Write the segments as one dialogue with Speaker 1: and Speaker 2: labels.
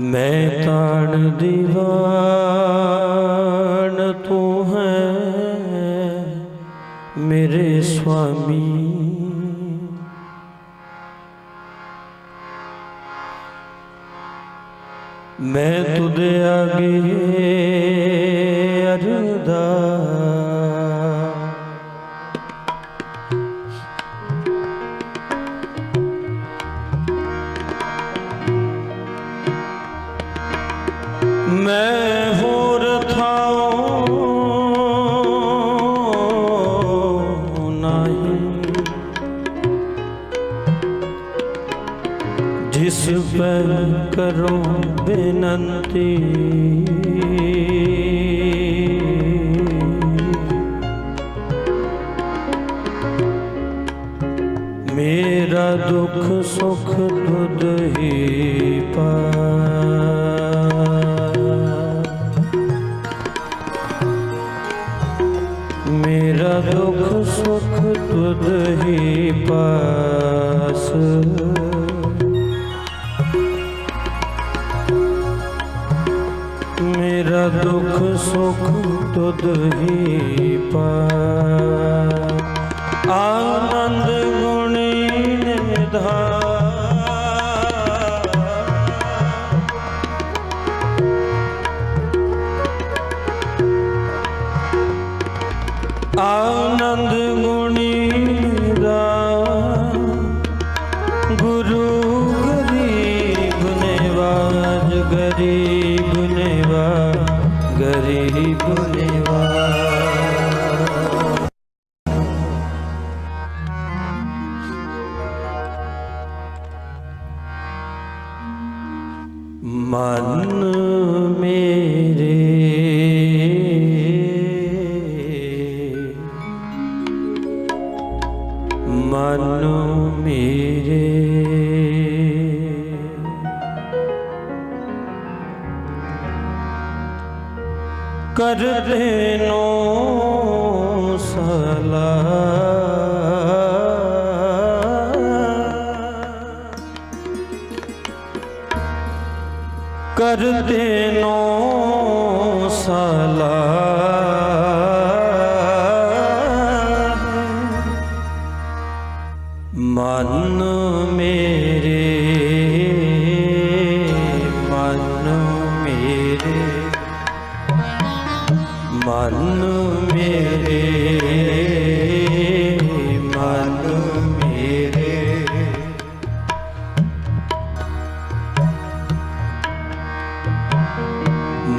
Speaker 1: ਮੈਂ ਤਾਣ ਦੀਵਾਨ ਤੂੰ ਹੈ ਮੇਰੇ ਸੁਆਮੀ। ਮੈਂ ਤੁਦੇ ਆਗੇ ਜਿਸ ਪੈ ਕਰੋ ਬੇਨੰਤੀ। ਮੇਰਾ ਦੁੱਖ ਸੁਖ ਤੁਧ ਹੀ ਪਾ ਮੇਰਾ ਦੁੱਖ ਸੁਖ ਤੁਧ ਸੁਖ ਤੁਧ ਹੀ ਪਾਸ ਆਨੰਦ ਗੁਣੀ ਨਿਧਾਨ ਆਨੰਦ ਗੁਣੀ ਦਾ ਗੁਰੂ ਗਰੀਬ ਨੇਵਾਜ, ਗਰੀਬ ਨੇਵਾ ਗਰੀਬ ਨੇਵਾ ਮਨ ਨੋ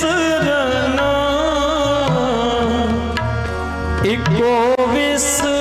Speaker 1: ਵਿਸਰਨਾ ਇੱਕੋ ਵਿਸਰ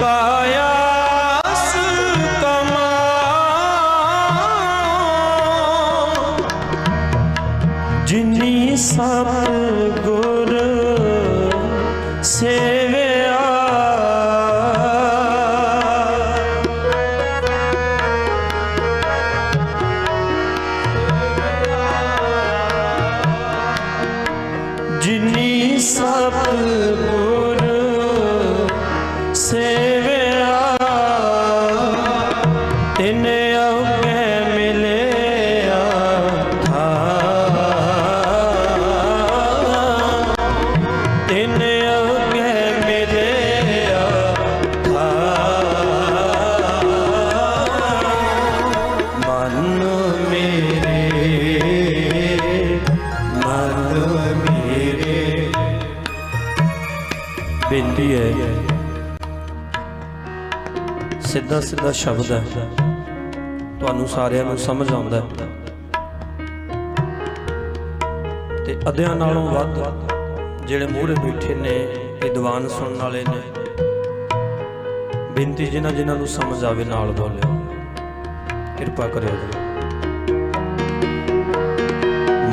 Speaker 1: Bye. ਸਿੱਧਾ ਸ਼ਬਦ ਹੈ। ਤੁਹਾਨੂੰ ਸਾਰਿਆਂ ਨੂੰ ਸਮਝ ਆਉਂਦਾ ਹੈ। ਤੇ ਅਧਿਆਂ ਨਾਲੋਂ ਵੱਧ ਜਿਹੜੇ ਮੂਹਰੇ ਬੈਠੇ ਨੇ, ਇਹ ਵਿਦਵਾਨ ਸੁਣਨ ਵਾਲੇ ਨੇ, ਬੇਨਤੀ ਜਿਨ੍ਹਾਂ ਜਿਨ੍ਹਾਂ ਨੂੰ ਸਮਝ ਆਵੇ ਨਾਲ ਬੋਲਿਓ। ਕਿਰਪਾ ਕਰਿਓ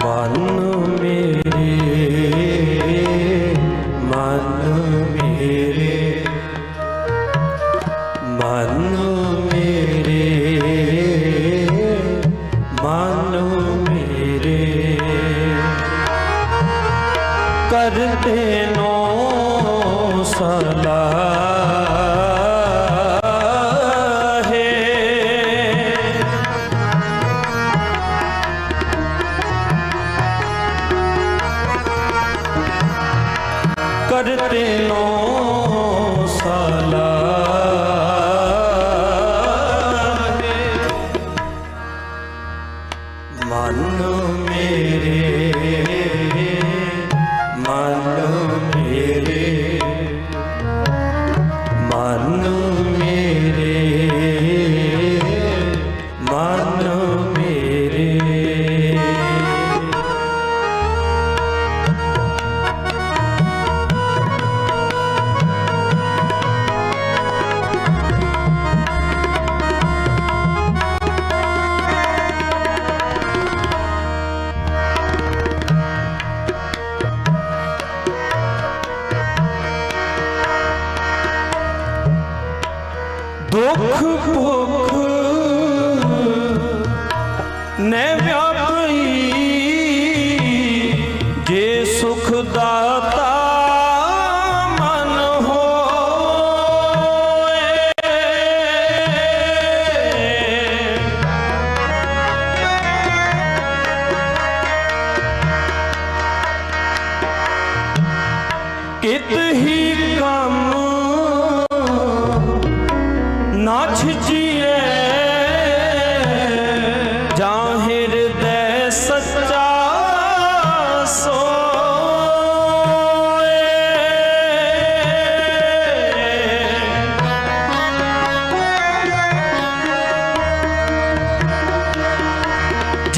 Speaker 1: ਮਨ Baba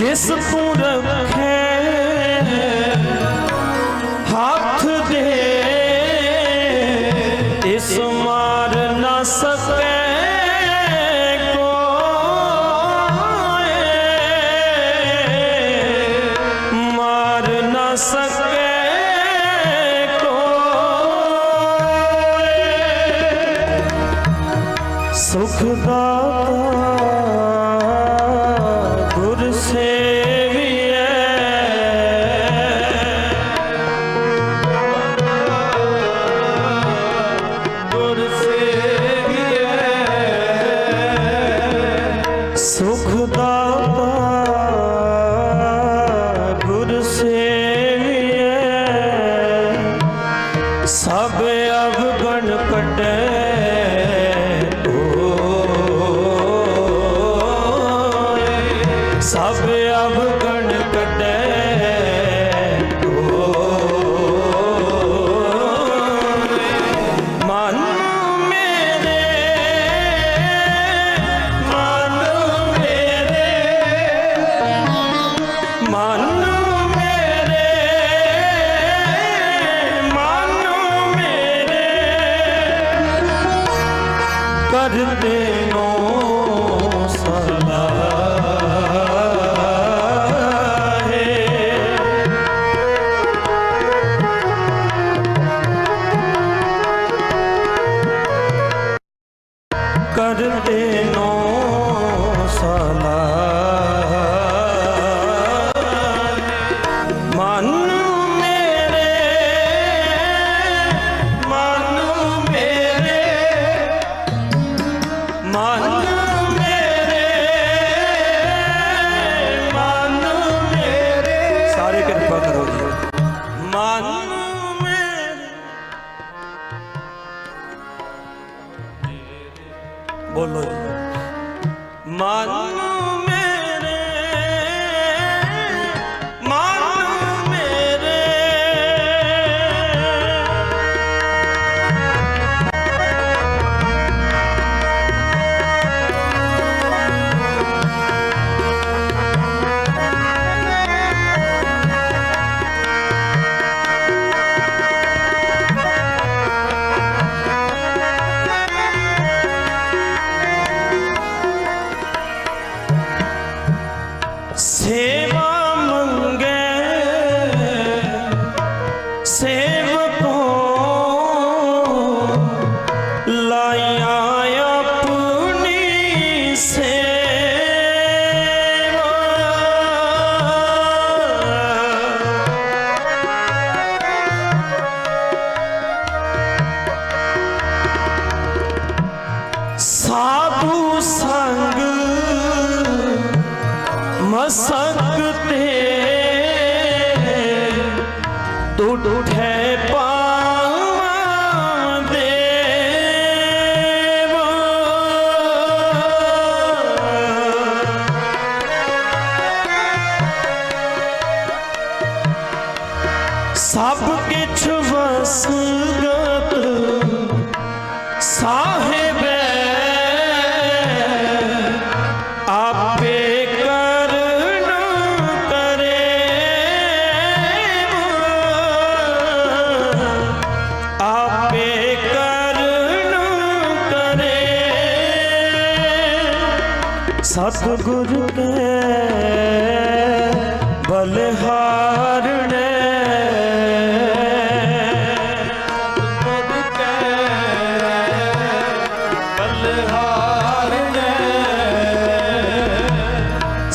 Speaker 1: ਜਿਸ ਤੂੰ ਰੱਖੇ oh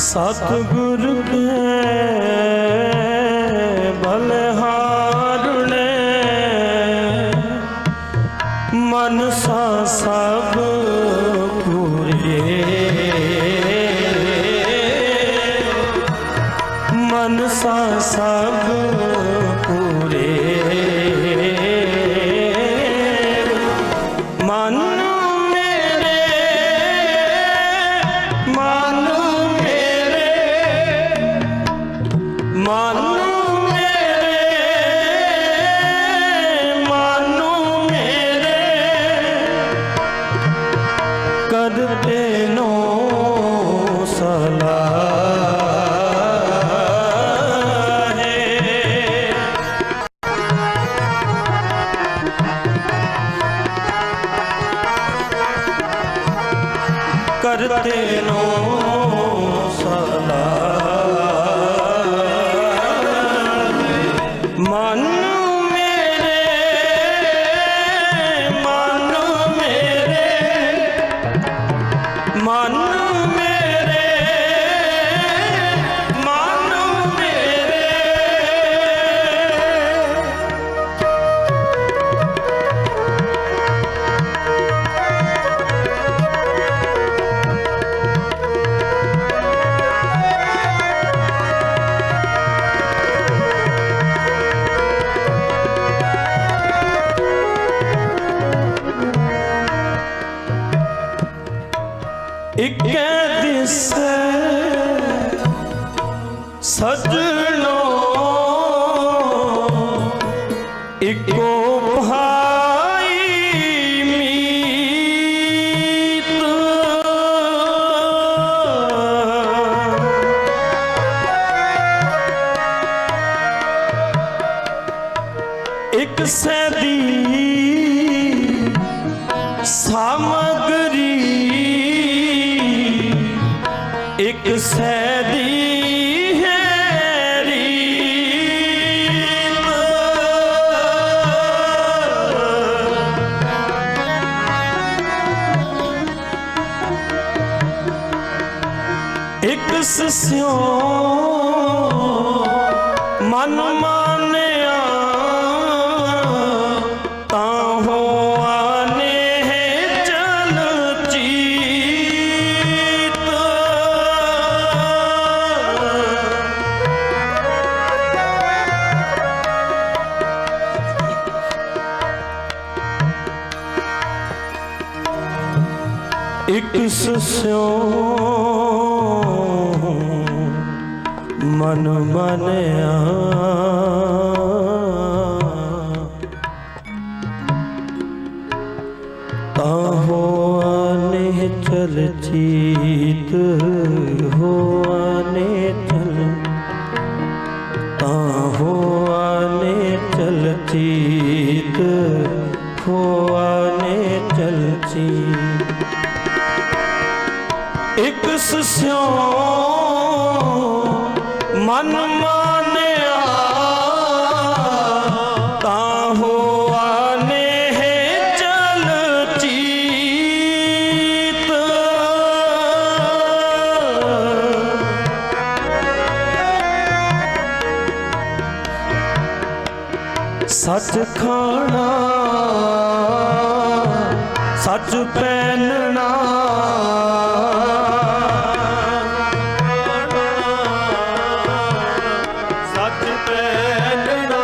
Speaker 1: ਸਤਿਗੁਰ ਕੇ ਇੱਕੋ ਇੱਕ ਸਿਓ। ਮਨ ਮਾਨਿਆ ਤਾਂ ਹੋ ਆਨੇ ਚਲ ਚੀਤ। ਇੱਕ ਸਿਓ। ਮਨ ਮਨਿਆ। ਤਾਂ ਹੋਆਨੇ ਚਲ ਚੀਤ ਹੋਆਨੇ ਚਲ ਤਾਂ ਹੋਆਨੇ ਚਲ ਚੀਤ ਹੋਆਨੇ ਚਲ ਚੀਤ। ਇੱਕ ਸਿਓ ਸੱਚ ਖਾਣਾ ਸੱਚ ਪਹਿਨਣਾ।
Speaker 2: ਸੱਚ ਪਹਿਨਣਾ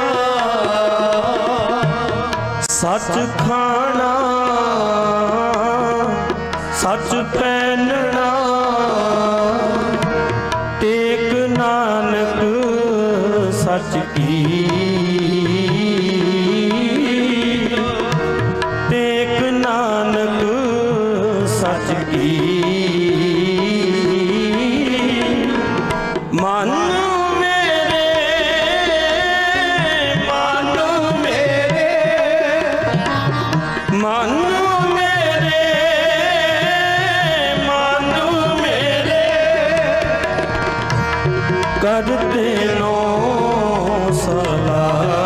Speaker 1: ਸੱਚ ਖਾਣਾ। Uh,